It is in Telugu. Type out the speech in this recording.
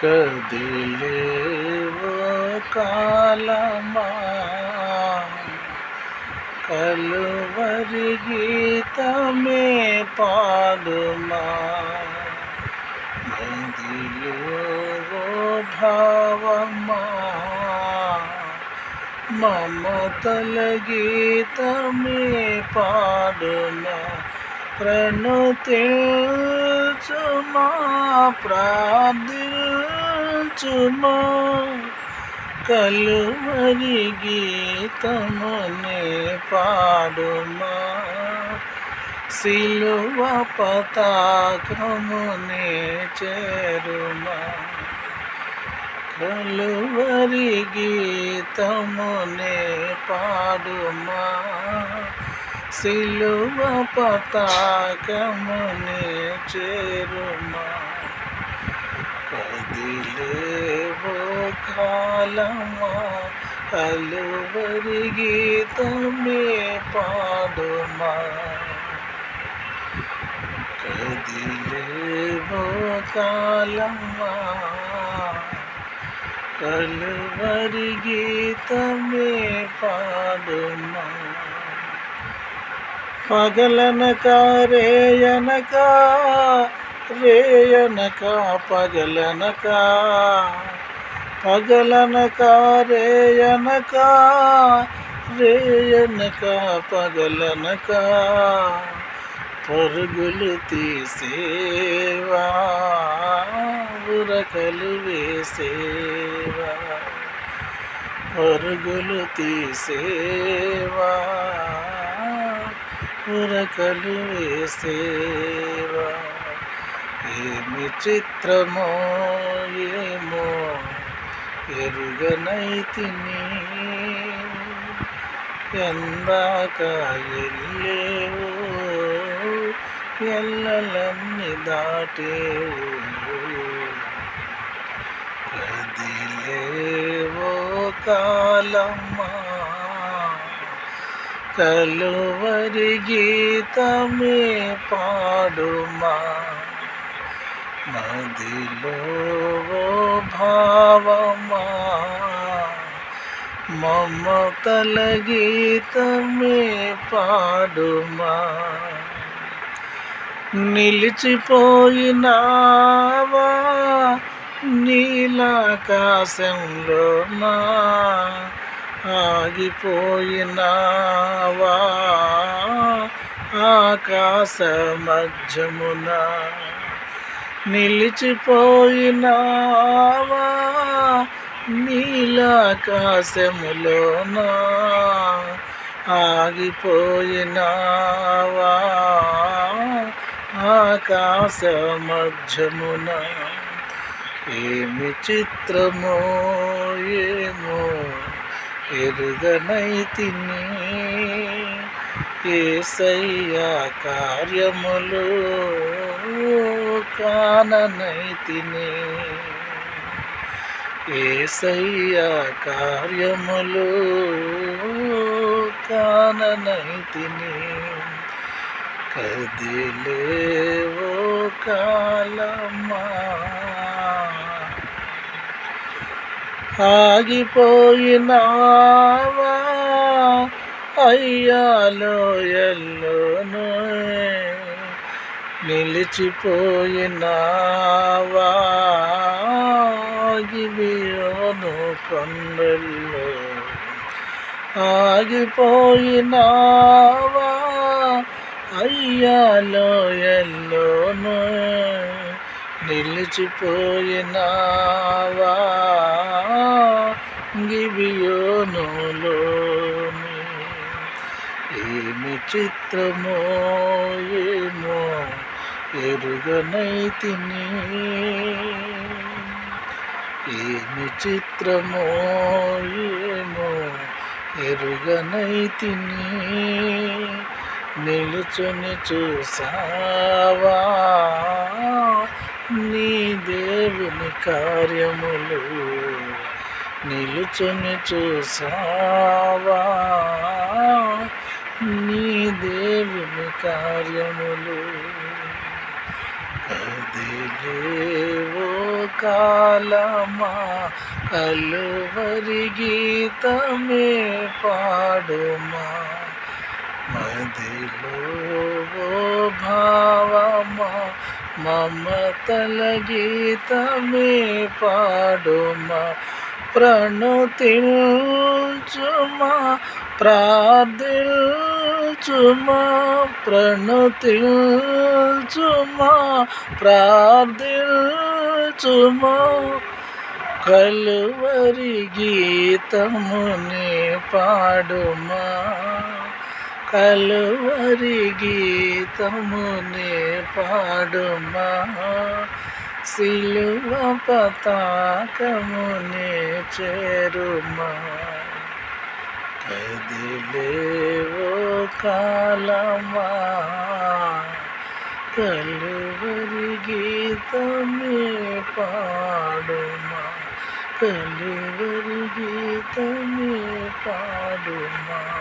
కదిలేవో కాలమా కలువరి గీతమే పాడుమా నదిలో భావమా మమతల గీతమే పాడుమా ప్రణుతిల్చుమా ప్రార్థిల్చుమా కలువరి గీతమునే పాడుమా సిలువ పతాకమునే చేరుమా కలువరి గీతమునే పాడుమా సిలువ పతాకముని చేరుమా? కదిలేవో కాలమా? కలువరి గీతమే పాడుమా? కదిలేవో కాలమా? కలువరి గీతమే పాడుమా? పగలనక రేయనక రేయనక పగలనక. పగలనక రేయనక రేయనక పగలనక. పరుగులు తీసేవా ఉరకలు వేసేవా. పరుగులు తీసేవా. ఉరకలు వేసేవా ఏమి చిత్రమో ఏమో ఎరుగనైతిని ఎందాక ఎల్లేవు ఎల్లలన్నీ దాటేవు కదిలేవో కాలమ్మా కలువరి గీతమే పాడుమా. మదిలో భావమా. మమతల గీతమే పాడుమా. నిలిచిపోయినావా నీలాకాశంలో నా ఆగిపోయినా ఆకాశ మధ్యమున నిలిచిపోయినావా? నీలాకాశములోన ఆగిపోయినావా? ఆకాశ మధ్యమున ఏమి చిత్రమో ఏమో ఎరుగనైతిని ఏసయ్యా కార్యములు కాననైతిని. ఏసయ్యా కార్యములు కాననైతిని. కదిలేవో కాలమా? ఆగిపోయినావా? అయ్యాలో ఎల్లోను నిలిచిపోయినావా గిబియోను కొండల్లో ఆగిపోయినావా? అయ్యాలో ఎల్లోను నిలిచిపోయినావా? గిబియోనులో విచిత్రమో చిత్రమో ఏమో ఎరుగనైతిని. ఏమి చిత్రమో ఏమో ఎరుగనైతిని. నిలుచుని చూసావా నీ దేవుని కార్యములు? నిలుచుని చూసావా కార్యములు. కదిలేవో కాలమా కలువరి గీతమే పాడుమా. మదిలో ఓ భావమా మమతల గీతమే పాడుమా. చుమా ప్రణుతిల్చుమా చుమా ప్రణుతిల్చుమా ప్రార్థిల్చుమా కలువరి గీతముని పాడుమా కలువరి గీతముని పాడుమా. సిలువ పతాకముని చేరుమా. కదిలేవో కాలమా? కలువరి గీతమే పాడుమా? కలువరి గీతమే పాడుమా?